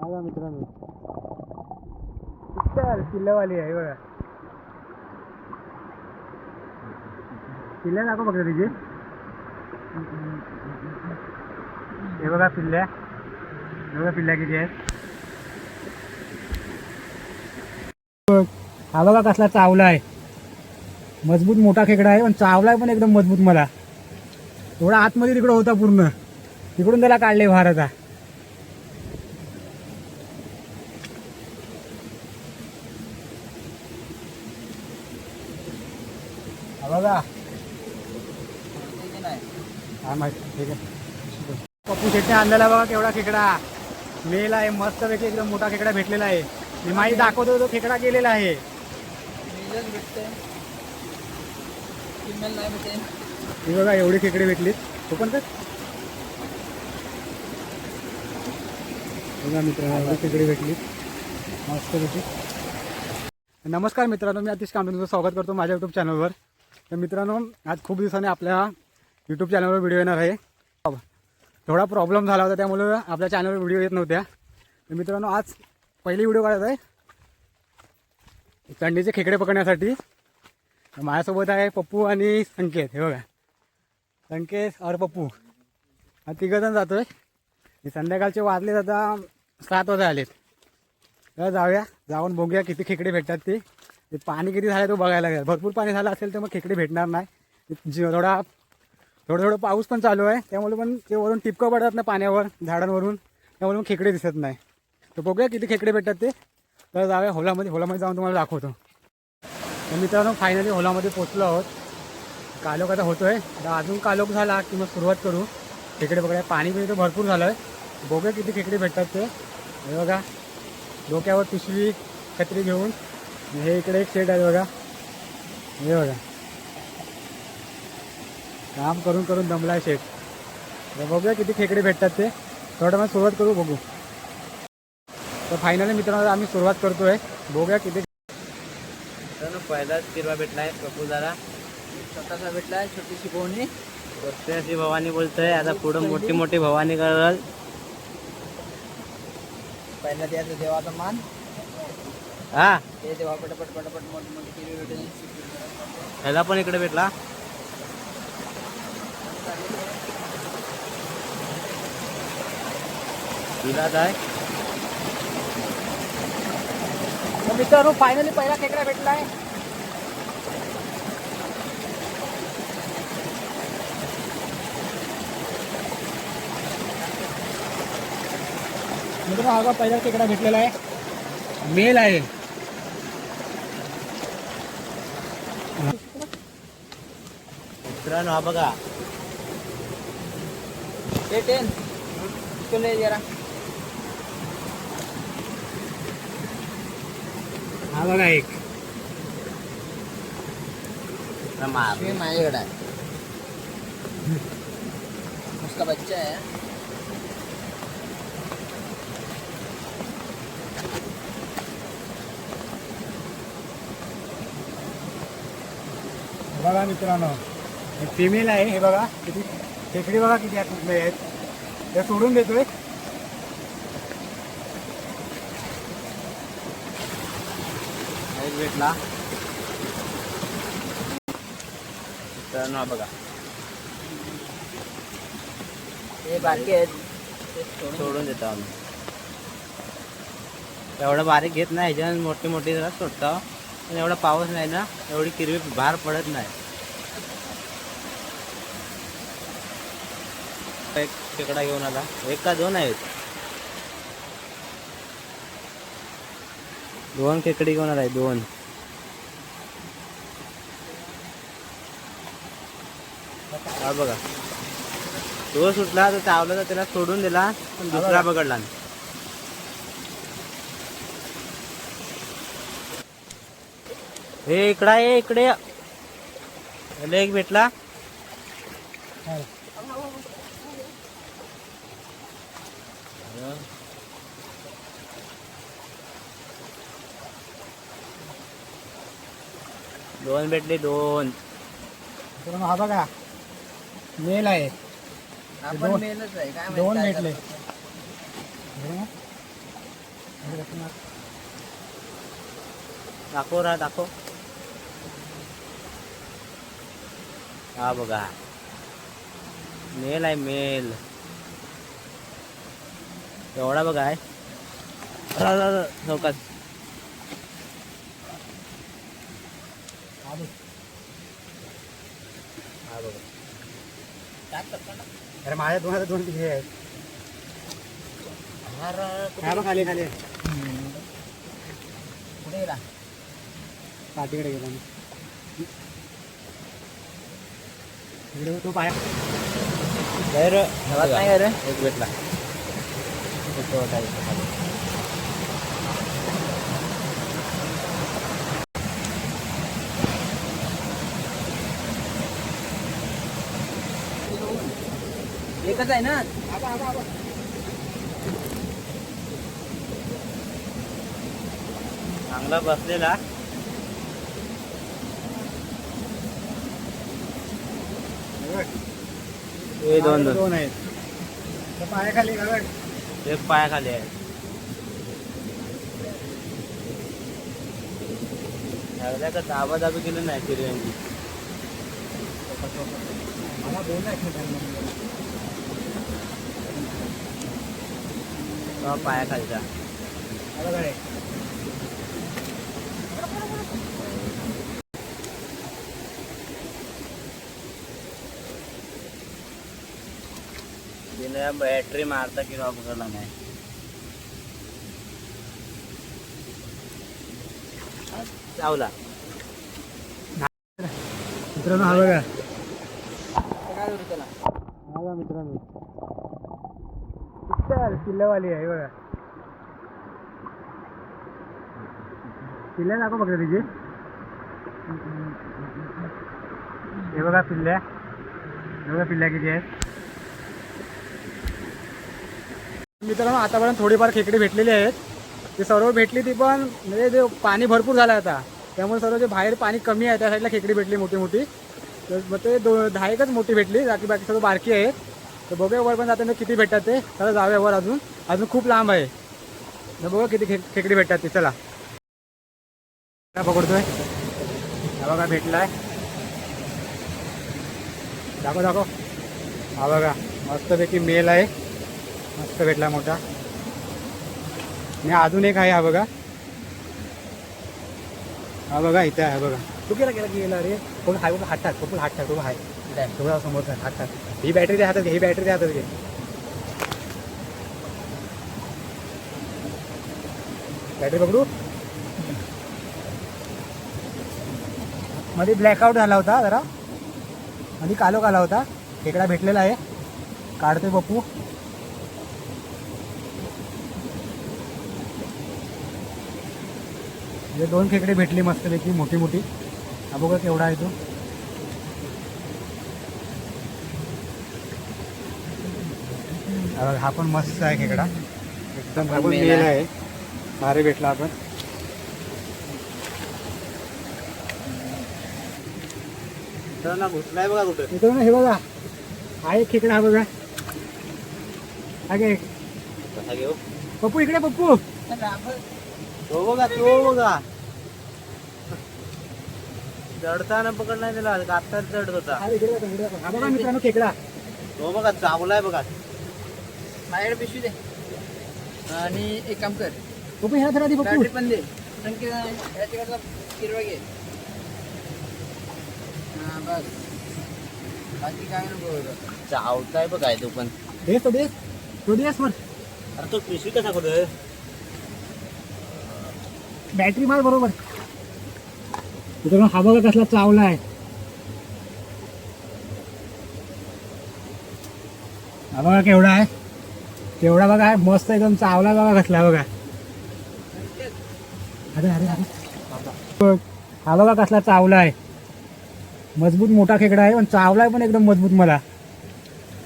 बघा मित्रांनो. किल्ल्यावाली आहे बघा. किल्ल्या दाखव बघा तिची. हे बघा पिल्ल्या हे बघा पिल्ल्या किती आहेत. बघ, हा बघा कसला चावला आहे. मजबूत मोठा खेकडा आहे पण चावला आहे पण एकदम मजबूत मला. थोडा आतमध्ये तिकडं होता पूर्ण. तिकडून त्याला काढले बाहेर हा बघा हा माहिती ठीक आहे पप्पू शेटने आणलेला बघा केवढा खेकडा. मेल आहे मस्त पैकी एकदम मोठा खेकडा भेटलेला आहे. मी माहिती दाखवतो तो खेकडा गेलेला आहे. हे बघा एवढे खेकडे भेटले तो पण तर. बघा मित्रांनो खेकडे भेटली मस्त पैकी. नमस्कार मित्रांनो मी अतिश कामरे तुमचं स्वागत करतो माझ्या यूट्यूब चॅनलवर तर मित्रांनो आज खूप दिवसांनी आपल्या यूट्यूब चॅनलवर व्हिडिओ येणार आहे. थोडा प्रॉब्लेम झाला होता त्यामुळे आपल्या चॅनलवर व्हिडिओ येत नव्हत्या. तर मित्रांनो आज पहिली व्हिडिओ काढत आहे. चंडीचे खेकडे पकडण्यासाठी. माझ्यासोबत आहे पप्पू आणि संकेत हे बघा. संकेत और पप्पू. हा तिघंजण जातो आहे संध्याकाळचे वाजले आता सात वाजता आलेत. तर जाऊया जाऊन बघूया किती खेकडे भेटतात ते. ते पाणी किती झालं तो बघायला लागेल. भरपूर पाणी झालं असेल तर मग खेकडे भेटणार नाही. थोडा थोडं थोडं पाऊस पण चालू आहे. त्यामुळे पण ते वरून टिपकं पडतात ना पाण्यावर झाडांवरून. त्यामुळे मग खेकडे दिसत नाही. तर बघूया किती खेकडे भेटतात ते. तर जाऊया होलामध्ये. होलामध्ये जाऊन तुम्हाला दाखवतो. तर मित्रांनो फायनली होलामध्ये पोचलो आहोत. कालोख आता होतोय. आता अजून कालोख झाला की मग सुरुवात करू. खेकडे बघायला पाणी पण इथं भरपूर झालं आहे बघूया किती खेकडे भेटतात ते. हे बघा. डोक्यावर पिशवी छत्री घेऊन. हे इकडे एक शेड आहे बघा. हे बघा. काम करून करून दमलाय शेट तर बघूया किती खेकडे भेटतात ते. थोडं मग सुरुवात करू बघू. तर फायनली मित्रांनो आम्ही सुरुवात करतोय. बघूया किती मित्रांनो पहिलाच किरवा भेटलाय प्रपोजाला छोटासा भेटलाय छोटीशी पोहणी. अशी भवानी बोलतोय आता पुढं मोठी मोठी भवानी करल. पहिला द्यायचं देवाचा मान. हा. ते देवा पटपट पटपट मोठी मोठी किरी भेटली. ह्याला पण इकडे भेटला. आहे. तर मित्रांनो फायनली पहिला खेकडा भेटलाय. मित्रांनो हा पहिला खेकडा भेटलेला आहे. मेल आहे. मित्रांनो हा बघा. ते टेन इसको ले जरा हा बघा एक मार ये माझ्याकडे आहे उसका बच्चा है बघा मित्रांनो हे फिमेल आहे हे बघा किती खेकडी बघा किती आहेत कुठले आहेत. ते सोडून देतोय एक. भेटला. मित्रांनो हा बघा. हे बारके आहेत. सोडून देतो. आम्ही. एवढं बारीक घेत नाही ह्याच्यानं मोठी मोठी जरा सोडतो. पण एवढा पाऊस नाही ना एवढी किरवी बाहेर पडत नाही. एक खेकडा घेऊन आला. एक का दोन आहेत? दोन खेकडी घेऊन आलाय दोन. हा बघा. तो सुटला तर चावला तर त्याला सोडून दिला पण दुसरा पकडला हे इकडा ये इकडे. एक भेटला. दोन भेटले दोन. मित्रांनो हा बघा. मेल आहे. आपण दोन- मेलच आहे काय माहीत दोन काय भेटले. दाखव रा दाखव. हा बघा. मेल आहे मेल. एवढा बघा आहे. रा, रा, रा, चौकात. हा बघा. अरे माझ्या दोन दोन हे आहेत. हा बघ खाली खाली. कुठे गेला? पाठीकडे गेला मी इकडे तो पाया. नाही रे. एक भेटला खाली. एकच आहे ना? चांगला बसलेला. हे दोन दोन आहेत. पायाखाली एक पायाखाली आहे. लागल्या का दाबा दाबी केली नाही हिरव्यांची मला दोन आहेत मित्रांनो. रे. तिने बॅटरी मारता किंवा पकडला नाही चावला मित्रांनो हा बघा. काय करू त्याला? हा बघा किल्ल्यावाली आहे बघा. किल्ल्या दाखव बघा तिची. हे बघा पिल्ल्या बघा पिल्ल्या किती आहेत. मित्रांनो आतापर्यंत थोडीफार खेकडे भेटलेली आहेत. ते सर्व भेटली ती पण म्हणजे ते पाणी भरपूर झालं आता. त्यामुळे सर्व जे बाहेर पाणी कमी आहे त्या साईडला खेकडी भेटली मोठी मोठी तर मग ते दो दहा एकच मोठी भेटली बाकी बाकी सर्व बारकी आहेत. तर बघूया वर पण जाताना किती भेटतात ते. चला जाऊया वर अजून. अजून खूप लांब आहे. तर बघा किती खे खेकडी भेटतात ते. चला. काय पकडतोय. हा बघा भेटलाय. दाखव दाखव. हा बघा मस्तपैकी मेल आहे. मस्त भेटला मोठा. आणि अजून एक आहे हा बघा. हा बघा इथे आहे बघा. तू गेला गेला गेला रे. कोण हाय बघा हात कोण बघ हात आहे बघा थोडा समोर हातात ही बॅटरी द्या हातात घे ही बॅटरी द्या हातात घे. बॅटरी पकडू? मध्ये ब्लॅकआउट झाला होता जरा. मध्ये कालो काला होता. खेकडा भेटलेला आहे. काढतोय पप्पू. म्हणजे दोन खेकडे भेटले मस्तपैकी मोठी मोठी हा केवढा आहे तो. हा हा पण मस्त आहे खेकडा. एकदम मेल मेल आहे. आहे. भारी भेटला आपण. घुसलाय बघा कुठे? मित्रांनो हे बघा. हा एक खेकडा हा बघा. हा घे. कसा घेऊ. पप्पू इकडे पप्पू. तो बघा तो बघा. चढताना पकडलाय त्याला. कापतात चढत होता. हा बघा मित्रांनो खेकडा. तो बघा चावलाय बघा. माझ्याकडे पिशवी दे. आणि एक काम कर. पप्पू ह्या तर आधी पप्पू बॅटरी पण दे. संकेत हिरवा घे. हा बस. बाकी काय नको एवढं. चावताय बघा तो पण. हेच तो देस तो देस वर अरे तो पिशवी कसा कुठे बॅटरी मार बरोबर. मित्रांनो हा बघा कसला चावला आहे. हा बघा केवढा आहे. एवढा बघा आहे मस्त एकदम चावला बघा कसला बघा. अरे अरे अरे. हा बघा कसला चावला आहे. मजबूत मोठा खेकडा आहे पण चावला आहे पण एकदम मजबूत मला.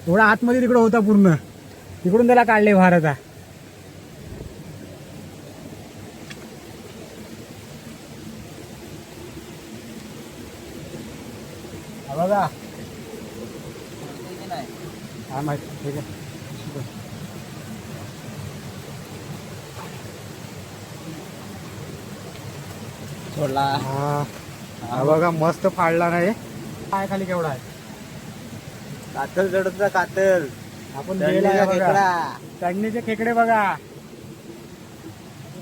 एवढा आतमध्ये तिकडं होता पूर्ण. तिकडून त्याला काढले बाहेर आता. बघा. हा माहिती ठीक आहे. सोडला. हा. हा बघा मस्त फाडला नाही काय खाली केवढा आहे? कातल चढत कातल. आपण गेला बघा. खेकडा. तंडणीचे खेकडे बघा.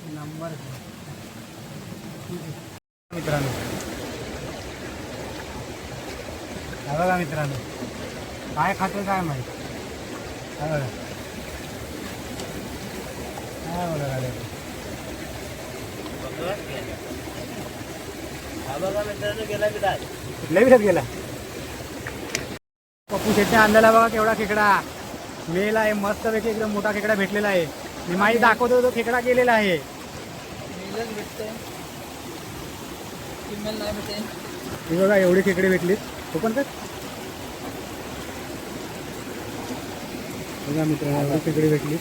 नंबर. मित्रांनो. हा बघा मित्रांनो. काय खातो काय माहीत? हा बघा हा बघा. गाड्या. बघा मित्रांनो गेला बिलात कुठल्या विषयात गेला. पप्पू शेटने आणलेला बघा केवढा खेकडा. मेल आहे मस्त पैकी एकदम मोठा खेकडा भेटलेला आहे. मी माहिती दाखवतो तो खेकडा गेलेला आहे. ही बघा एवढी खेकडे भेटली तो पण तर. बघा मित्रांनो एवढी खेकडे भेटली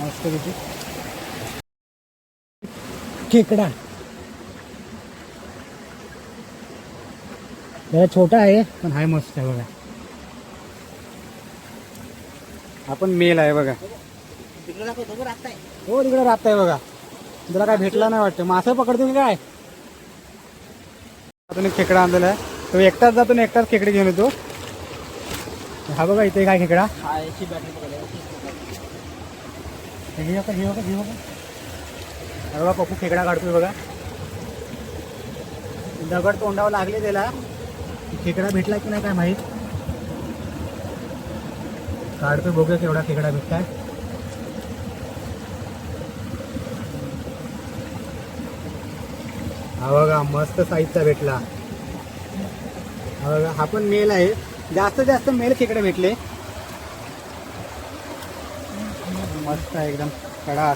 मस्त पैकी खेकडा. जरा छोटा आहे पण हाय मस्त आहे बघा. आपण मेल आहे बघा. हो तिकडे राहत आहे बघा. तुला काय भेटला नाही वाटतं? मासे पकडतो की काय? अजून एक खेकडा आणलेला आहे. तो एकटाच जातो आणि एकटाच खेकडे घेऊन येतो. हा बघा इथे काय खेकडा? हा याची बॅटरी पकडली हे घेऊ का घेऊ का घेऊ का हा बघा पप्पू खेकडा काढतोय बघा. दगड तोंडावर लागले त्याला. खेकडा भेटला की नाही काय माहीत? काढतो बघूया केवढा खेकडा भेटताय. हा बघा मस्त साईजचा भेटला. हा बघा हा पण मेल आहे. जास्त जास्त मेल खेकडे भेटले. मस्त आहे एकदम कडा